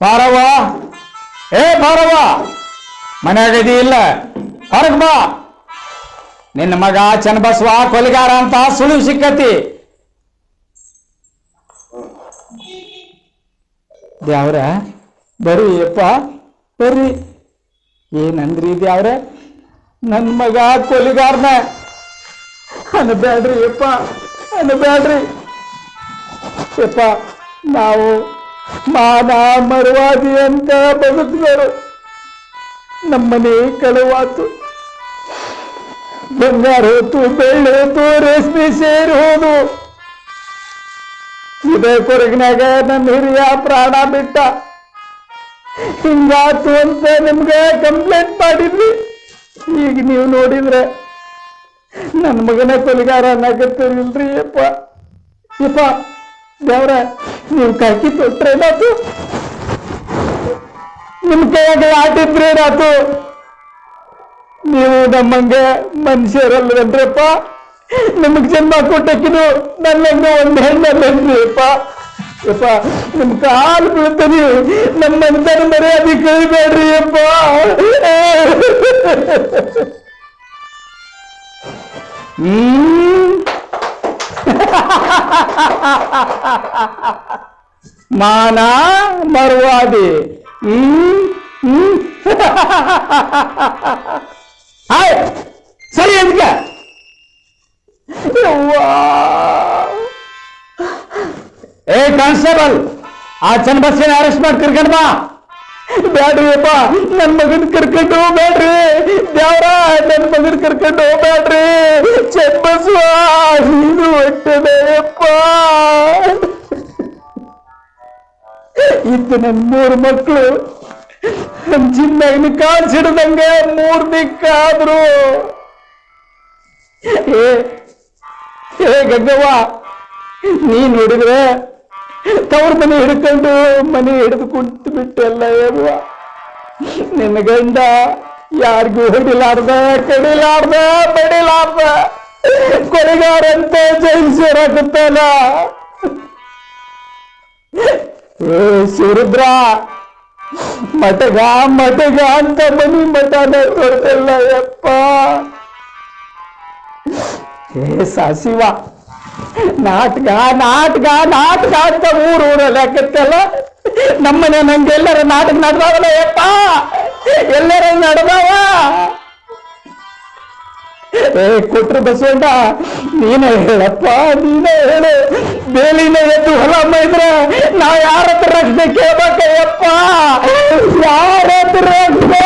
ಬಾರವ್ವ ಏ ಬಾರವ್ವ ಮನ್ಯಾಗ ಇದೆಯಿಲ್ಲ ಇಲ್ಲ. ಹೊರಗ್ ಬಾ. ನಿನ್ನ ಮಗ ಚನ್ನಬಸವ ಕೊಲಿಗಾರ ಅಂತ ಸುಳಿವು ಸಿಕ್ಕತಿ. ದ್ಯಾವ್ರ ಬರ್ರಿ ಅಪ್ಪ ಬರ್ರಿ ಏನಂದ್ರಿ ದ್ಯಾವ್ರ ನನ್ನ ಮಗ ಕೊಲಿಗಾರನ. ಅನ್ಬೇಡ್ರಿ ಅಪ್ಪ ಅನ್ಬೇಡ್ರಿ ಯಪ್ಪ, ನಾವು ಮಾನ ಮರವಾದಿ ಅಂತ ಬದುಕಿದರು ನಮ್ಮನೆ ಕಳುವಾತು. ಬಂಗಾರ ಹೋತು ಬೆಳ್ಳಿ ಹೋತು ರೇಷ್ಮೆ ಸೇರಿ ಹೋದು. ಇದೇ ಕೊರಗಿನಾಗ ನನ್ನ ಹಿರಿಯ ಪ್ರಾಣ ಬಿಟ್ಟ. ಹಿಂಗಾತು ಅಂತ ನಿಮ್ಗೆ ಕಂಪ್ಲೇಂಟ್ ಮಾಡಿದ್ವಿ. ಈಗ ನೀವು ನೋಡಿದ್ರೆ ನನ್ನ ಮಗನ ಕೊಲಿಗಾರ ನಗತ್ತಿರಲ್ರಿ ಯಪ್ಪ ಯಪ್ಪ ದೇವ್ರ, ನೀವು ಕಾಕಿ ತೊಟ್ರೇನಾತು ನಿಮ್ ಕೈಯಾಗ ಆಟಿದ್ರೇನಾತು ನೀವು ನಮ್ಮಂಗೆ ಮನುಷ್ಯರಲ್ವೇನ್ರಿಪ್ಪ ನಿಮಗ್ ಜನ್ಮ ಕೊಟ್ಟಕ್ಕಿದು ನನ್ನಂಗ ಒಂದ್ ಹೆಣ್ಣಲ್ಲಪ್ಪ ಅಪ್ಪ ನಿಮ್ ಕಾಲು ಬೀಳ್ತೀನಿ ನಮ್ಮ ಅಂತಾನು ಮರ್ಯಾದೆ ಕಳಿಬೇಡ್ರಿ ಅಪ್ಪ ಹ್ಮ್. ಮಾನ ಮರುವಾದಿ ಹ್ಮ್ ಹ್ಮ್ ಹಾಯ್ ಸರಿ ಅದಕ್ಕೆ ಏ ಕಾನ್ಸ್ಟೇಬಲ್ ಆ ಚನ್ನಬಸ್ಸಿನ ಅರೆಸ್ಟ್ ಮಾಡಿ ಕರ್ಕೊಂಡ್ ಬಾ ಬ್ಯಾಡ್ರಿ ಅಪ್ಪ ನನ್ ಮಗನ್ ಕರ್ಕೊಂಡು ಹೋಗ್ಬೇಡ್ರಿ ದೇವ್ರ ನನ್ ಮಗನ್ ಕರ್ಕೊಂಡು ಹೋಗ್ಬೇಡ್ರಿ ಚನ್ನಬಸವ ಇದು ಹೊಟ್ಟೆದೆಯಪ್ಪ ಇದ್ದು ನನ್ ಮೂರು ಮಕ್ಕಳು ನಮ್ ಚಿನ್ನ ಕಾಲ್ಸಿಡ್ದಂಗೆ ಮೂರ್ ದಿಕ್ಕಾದ್ರು ಏ ಏ ಗಂಗವ್ವ ನೀ ಹುಡುಗ್ರೆ ತವ್ರ ಮನೆ ಹಿಡ್ಕೊಂಡು ಮನೆ ಹಿಡಿದು ಕುಂತು ಬಿಟ್ಟೆಲ್ಲ ಏರುವ ನಿನ್ನ ಗಂಡ ಯಾರಿಗೂ ಹಿಡಿಲಾರ್ದ, ಕಡಿಲಾರ್ದ, ಬಡಿಲಾರ್ದ. ಕೊಲೆಗಾರಂತ ಜೈಲ್ ಸೇರಾಕತ್ತಲ್ಲ ಏ ಶಿವರುದ್ರ ಮಟಗ ಮಟಗ ಅಂತ ಮನಿ ಮಠನ ತೊಡ್ತಲ್ಲ ಯಪ್ಪ. ಏ, ಸಾಸಿವ ನಾಟಕ ನಾಟಕ ನಾಟಕ ಅಂತ ಊರು ಊರಲ್ಲಿ ಹಾಕತ್ತಲ್ಲ ನಮ್ಮನೆ ನಂಗೆ ಎಲ್ಲರ ನಾಟಕ ನಡೆದವಲ್ಲ ಯಪ್ಪ. ಎಲ್ಲರ ನಡೆದವ? ಏ, ಕೊಟ್ರು ಬಸವಣ್ಣ, ನೀನೇ ಹೇಳಪ್ಪ, ನೀನೇ ಹೇಳು. ಬೇಲಿನ ಎದ್ದು ಹೊಲ ಮೈದ್ರೆ ನಾವ್ ಯಾರ ಹತ್ರ ರಕ್ಷಣೆ ಕೇಳ್ಬೇಕಯ್ಯಪ್ಪ. ಯಾರ ಹತ್ರ ರಕ್ಷಣೆ